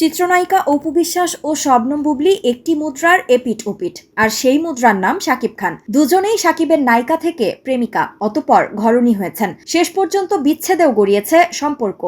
চিত্রনায়িকা অপু বিশ্বাস ও শবনম বুবলি একটি মুদ্রার এপিট ওপিট আর সেই মুদ্রার নাম শাকিব খান। দুজনেই শাকিবের নায়িকা থেকে প্রেমিকা, অতপর ঘরণী হয়েছেন। শেষ পর্যন্ত বিচ্ছেদেও গড়িয়েছে সম্পর্ক।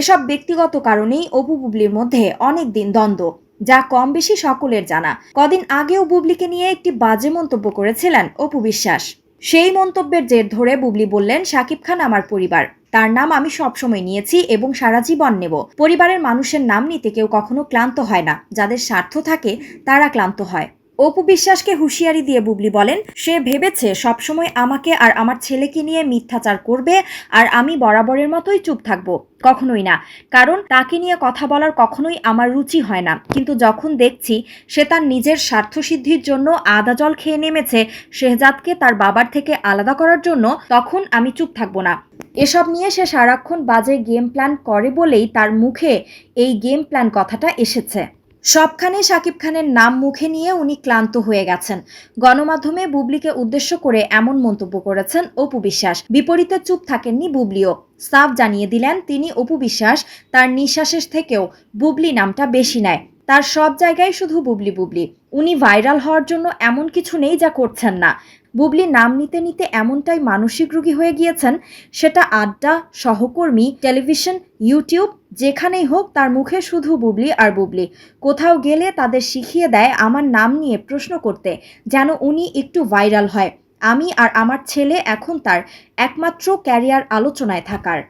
এসব ব্যক্তিগত কারণেই অপু বুবলির মধ্যে অনেক দিন দ্বন্দ্ব, যা কম বেশি সকলের জানা। কদিন আগেও বুবলিকে নিয়ে একটি বাজে মন্তব্য করেছিলেন অপু বিশ্বাস। সেই মন্তব্যের জের ধরে বুবলি বললেন, শাকিব খান আমার পরিবার। তার নাম আমি সবসময় নিয়েছি এবং সারা জীবন নেব। পরিবারের মানুষের নাম নিতে কেউ কখনো ক্লান্ত হয় না। যাদের স্বার্থ থাকে, তারা ক্লান্ত হয়। অপু বিশ্বাসকে হুঁশিয়ারি দিয়ে বুবলি বলেন, সে ভেবেছে সবসময় আমাকে আর আমার ছেলেকে নিয়ে মিথ্যাচার করবে আর আমি বরাবরের মতোই চুপ থাকব। কখনোই না। কারণ তাকে নিয়ে কথা বলার কখনোই আমার রুচি হয় না। কিন্তু যখন দেখছি সে তার নিজের স্বার্থসিদ্ধির জন্য আদা জল খেয়ে নেমেছে, শেহজাদকে তার বাবার থেকে আলাদা করার জন্য, তখন আমি চুপ থাকব না। এসব নিয়ে সে সারাক্ষণ বাজে গেম প্ল্যান করে বলেই তার মুখে এই গেম প্ল্যান কথাটা এসেছে। সবখানে শাকিব খানের নাম মুখে নিয়ে উনি ক্লান্ত হয়ে গেছেন। গণমাধ্যমে বুবলিকে উদ্দেশ্য করে এমন মন্তব্য করেছেন অপু বিশ্বাস। বিপরীতে চুপ থাকেননি বুবলিও। সাফ জানিয়ে দিলেন, তিনি অপু বিশ্বাস, তার নিঃশ্বাসের থেকেও বুবলি নামটা বেশি নেয়। তার সব জায়গায় শুধু বুবলি বুবলি। উনি ভাইরাল হওয়ার জন্য এমন কিছু নেই যা করছেন না। বুবলি নাম নিতে নিতে এমনটাই মানসিক রোগী হয়ে গিয়েছেন, সেটা আড্ডা, সহকর্মী, টেলিভিশন, ইউটিউব, যেখানেই হোক তার মুখে শুধু বুবলি আর বুবলি। কোথাও গেলে তাদের শিখিয়ে দেয় আমার নাম নিয়ে প্রশ্ন করতে, যেন উনি একটু ভাইরাল হয়। আমি আর আমার ছেলে এখন তার একমাত্র ক্যারিয়ার আলোচনায় থাকার।